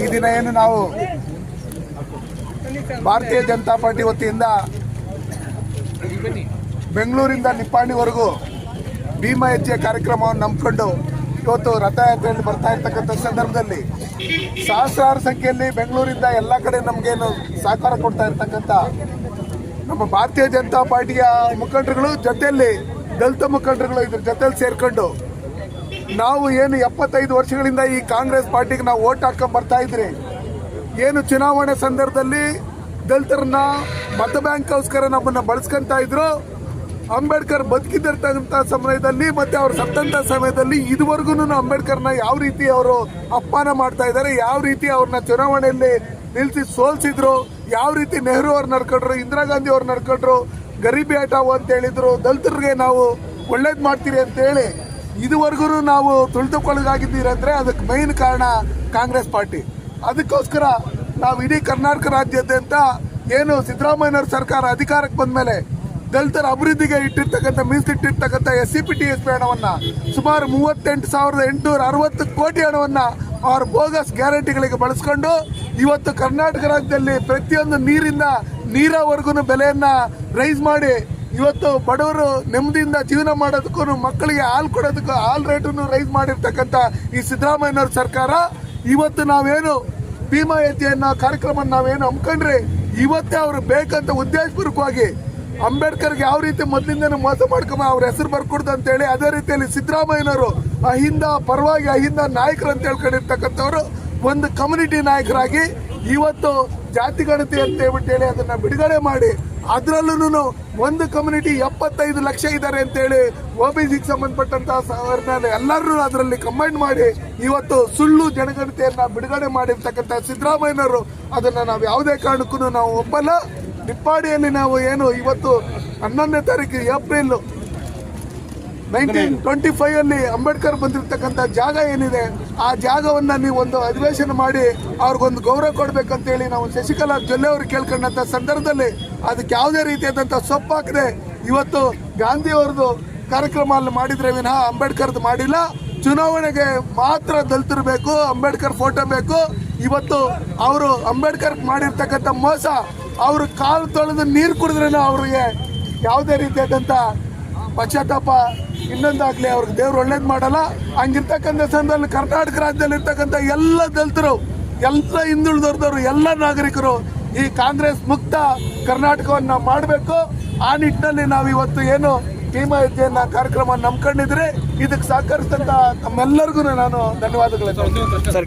ಈ ದಿನ ಏನು ನಾವು ಭಾರತೀಯ ಜನತಾ ಪಾರ್ಟಿ ವತಿಯಿಂದ ಬೆಂಗಳೂರಿಂದ ನಿಪ್ಪಾಣಿವರೆಗೂ ಭೀಮ ಹೆಜ್ಜೆ ಕಾರ್ಯಕ್ರಮವನ್ನು ನಂಬಿಕೊಂಡು ಇವತ್ತು ರಥಯಾತ್ರೆಯಲ್ಲಿ ಬರ್ತಾ ಇರ್ತಕ್ಕಂಥ ಸಂದರ್ಭದಲ್ಲಿ ಸಹಸ್ರಾರು ಸಂಖ್ಯೆಯಲ್ಲಿ ಬೆಂಗಳೂರಿಂದ ಎಲ್ಲ ಕಡೆ ನಮಗೇನು ಸಹಕಾರ ಕೊಡ್ತಾ ಇರ್ತಕ್ಕಂಥ ನಮ್ಮ ಭಾರತೀಯ ಜನತಾ ಪಾರ್ಟಿಯ ಮುಖಂಡರುಗಳು, ಜೊತೆಯಲ್ಲಿ ದಲಿತ ಮುಖಂಡರುಗಳು ಇದ್ರ ಜೊತೆಯಲ್ಲಿ ಸೇರ್ಕೊಂಡು ನಾವು ಏನು ಎಪ್ಪತ್ತೈದು ವರ್ಷಗಳಿಂದ ಈ ಕಾಂಗ್ರೆಸ್ ಪಾರ್ಟಿಗೆ ನಾವು ಓಟ್ ಹಾಕೊಂಡ್ ಬರ್ತಾ ಇದ್ರಿ. ಏನು ಚುನಾವಣೆ ಸಂದರ್ಭದಲ್ಲಿ ದಲಿತರನ್ನ ಮತ ಬ್ಯಾಂಕ್ಗೋಸ್ಕರ ನಮ್ಮನ್ನ ಬಳಸ್ಕೊಂತ ಇದ್ರು. ಅಂಬೇಡ್ಕರ್ ಬದುಕಿದ್ದಿರ್ತಕ್ಕಂಥ ಸಮಯದಲ್ಲಿ ಮತ್ತೆ ಅವ್ರು ಸತ್ತಂಥ ಸಮಯದಲ್ಲಿ ಇದುವರೆಗೂ ಅಂಬೇಡ್ಕರ್ನ ಯಾವ ರೀತಿ ಅವರು ಅಪಮಾನ ಮಾಡ್ತಾ ಇದ್ದಾರೆ, ಯಾವ ರೀತಿ ಅವ್ರನ್ನ ಚುನಾವಣೆಯಲ್ಲಿ ನಿಲ್ಲಿಸಿ ಸೋಲ್ಸಿದ್ರು, ಯಾವ ರೀತಿ ನೆಹರು ಅವ್ರು ನಡ್ಕೊಂಡ್ರು, ಇಂದಿರಾ ಗಾಂಧಿ ಅವ್ರು ನಡ್ಕೊಂಡ್ರು, ಗರೀಬಿ ಆಟವು ಅಂತ ಹೇಳಿದ್ರು, ದಲಿತರಿಗೆ ನಾವು ಒಳ್ಳೇದು ಮಾಡ್ತೀರಿ ಅಂತ ಹೇಳಿ ಇದುವರೆಗೂ ನಾವು ತುಳಿದುಕೊಳ್ಳಗಾಗಿದ್ದೀರಿ ಅಂದ್ರೆ ಅದಕ್ಕೆ ಮೈನ್ ಕಾರಣ ಕಾಂಗ್ರೆಸ್ ಪಾರ್ಟಿ. ಅದಕ್ಕೋಸ್ಕರ ನಾವು ಇಡೀ ಕರ್ನಾಟಕ ರಾಜ್ಯಾದ್ಯಂತ ಏನು ಸಿದ್ದರಾಮಯ್ಯನವ್ರ ಸರ್ಕಾರ ಅಧಿಕಾರಕ್ಕೆ ಬಂದ ಮೇಲೆ ದಲಿತರ ಅಭಿವೃದ್ಧಿಗೆ ಇಟ್ಟಿರ್ತಕ್ಕಂಥ ಮೀಸಲಿಟ್ಟಿರ್ತಕ್ಕಂಥ S C P T S P ಹಣವನ್ನ ಸುಮಾರು ಮೂವತ್ತೆಂಟು ಸಾವಿರದ ಎಂಟುನೂರ ಅರವತ್ತು ಕೋಟಿ ಹಣವನ್ನ ಅವ್ರ ಬೋಗಸ್ ಗ್ಯಾರಂಟಿಗಳಿಗೆ ಬಳಸ್ಕೊಂಡು ಇವತ್ತು ಕರ್ನಾಟಕ ರಾಜ್ಯದಲ್ಲಿ ಪ್ರತಿಯೊಂದು ನೀರಿಂದ ನೀರವರೆಗೂ ಬೆಲೆಯನ್ನ ರೈಸ್ ಮಾಡಿ ಇವತ್ತು ಬಡವರು ನೆಮ್ಮದಿಯಿಂದ ಜೀವನ ಮಾಡೋದಕ್ಕೂ, ಮಕ್ಕಳಿಗೆ ಹಾಲು ಕೊಡೋದಕ್ಕೂ, ಹಾಲು ರೇಟನ್ನು ರೈಸ್ ಮಾಡಿರ್ತಕ್ಕಂಥ ಈ ಸಿದ್ದರಾಮಯ್ಯನವ್ರ ಸರ್ಕಾರ, ಇವತ್ತು ನಾವೇನು ಭೀಮಾ ಯತಿಯನ್ನ ಕಾರ್ಯಕ್ರಮ ನಾವೇನು ಹಮ್ಮಿಕೊಂಡ್ರೆ ಇವತ್ತೇ ಅವರು ಬೇಕಂತ ಉದ್ದೇಶಪೂರ್ವಕವಾಗಿ ಅಂಬೇಡ್ಕರ್ಗೆ ಯಾವ ರೀತಿ ಮೊದಲಿಂದ ಮೋಸ ಮಾಡ್ಕೊಂಬ, ಅವ್ರ ಹೆಸರು ಬರ್ಕೊಡ್ದು ಅಂತ ಹೇಳಿ ಅದೇ ರೀತಿಯಲ್ಲಿ ಸಿದ್ದರಾಮಯ್ಯನವರು ಅಹಿಂದ ಪರವಾಗಿ ಅಹಿಂದ ನಾಯಕರು ಅಂತ ಹೇಳ್ಕೊಂಡಿರ್ತಕ್ಕಂಥವ್ರು, ಒಂದು ಕಮ್ಯುನಿಟಿ ನಾಯಕರಾಗಿ ಇವತ್ತು ಜಾತಿ ಗಣತಿ ಅಂತ ಹೇಳ್ಬಿಟ್ಟು ಹೇಳಿ ಅದನ್ನ ಬಿಡುಗಡೆ ಮಾಡಿ ಅದರಲ್ಲೂ ಒಂದು ಕಮ್ಯುನಿಟಿ ಎಪ್ಪತ್ತೈದು ಲಕ್ಷ ಇದ್ದಾರೆ ಅಂತೇಳಿ ಹೇಳಿ ಬಿ ಸಿಗೆ ಸಂಬಂಧಪಟ್ಟಂತ ಎಲ್ಲರೂ ಅದರಲ್ಲಿ ಕಂಬೈನ್ ಮಾಡಿ ಇವತ್ತು ಸುಳ್ಳು ಜನಗಣತಿಯನ್ನ ಬಿಡುಗಡೆ ಮಾಡಿರ್ತಕ್ಕಂಥ ಸಿದ್ದರಾಮಯ್ಯನವರು ಅದನ್ನ ನಾವು ಯಾವುದೇ ಕಾರಣಕ್ಕೂ ನಾವು ಒಪ್ಪಲ್ಲ. ನಿಪ್ಪಾಡಿಯಲ್ಲಿ ನಾವು ಏನು ಇವತ್ತು ಹನ್ನೊಂದನೇ ತಾರೀಕು ಏಪ್ರಿಲ್ ನೈನ್ಟೀನ್ ಟ್ವೆಂಟಿ ಫೈವ್ ಅಲ್ಲಿ ಅಂಬೇಡ್ಕರ್ ಬಂದಿರತಕ್ಕಂತ ಜಾಗ ಏನಿದೆ, ಆ ಜಾಗವನ್ನ ನೀವು ಒಂದು ಅಧಿವೇಶನ ಮಾಡಿ ಅವ್ರಿಗೊಂದು ಗೌರವ ಕೊಡ್ಬೇಕಂತೇಳಿ ನಾವು ಶಶಿಕಲಾ ಜೊಲ್ಲೆ ಅವರು ಕೇಳ್ಕೊಂಡಂತ ಸಂದರ್ಭದಲ್ಲಿ ಅದಕ್ಕೆ ಯಾವುದೇ ರೀತಿಯಾದಂಥ ಸೊಪ್ಪು ಹಾಕದೆ ಇವತ್ತು ಗಾಂಧಿ ಅವ್ರದ್ದು ಕಾರ್ಯಕ್ರಮ ಅಲ್ಲಿ ಮಾಡಿದ್ರೆ ವಿನಃ ಅಂಬೇಡ್ಕರ್ದು ಮಾಡಿಲ್ಲ. ಚುನಾವಣೆಗೆ ಮಾತ್ರ ದಲ್ತಿರ್ಬೇಕು ಅಂಬೇಡ್ಕರ್ ಫೋಟೋ ಬೇಕು. ಇವತ್ತು ಅವರು ಅಂಬೇಡ್ಕರ್ ಮಾಡಿರ್ತಕ್ಕಂಥ ಮೋಸ, ಅವರು ಕಾಲು ತೊಳೆದು ನೀರು ಕುಡಿದ್ರೂ ಅವರಿಗೆ ಯಾವುದೇ ರೀತಿಯಾದಂಥ ಪಶ್ಚಾತ್ತಾಪ ಇನ್ನೊಂದಾಗ್ಲಿ ಅವ್ರಿಗೆ ದೇವ್ರು ಒಳ್ಳೇದು ಮಾಡಲ್ಲ. ಹಂಗಿರ್ತಕ್ಕಂಥ ಸಂದರ್ಭದಲ್ಲಿ ಕರ್ನಾಟಕ ರಾಜ್ಯದಲ್ಲಿ ಇರ್ತಕ್ಕಂಥ ಎಲ್ಲ ದಲಿತರು, ಎಲ್ಲ ಹಿಂದುಳಿದವ್ರದವರು, ಎಲ್ಲ ನಾಗರಿಕರು ಈ ಕಾಂಗ್ರೆಸ್ ಮುಕ್ತ ಕರ್ನಾಟಕವನ್ನ ಮಾಡಬೇಕು. ಆ ನಿಟ್ಟಿನಲ್ಲಿ ನಾವು ಇವತ್ತು ಏನು ಭೀಮಾ ಹೆಜ್ಜೆಯನ್ನ ಕಾರ್ಯಕ್ರಮ ನಂಬ್ಕೊಂಡಿದ್ರೆ ಇದಕ್ಕೆ ಸಹಕರಿಸಿದಂತ ತಮ್ಮೆಲ್ಲರಿಗೂ ನಾನು ಧನ್ಯವಾದಗಳು.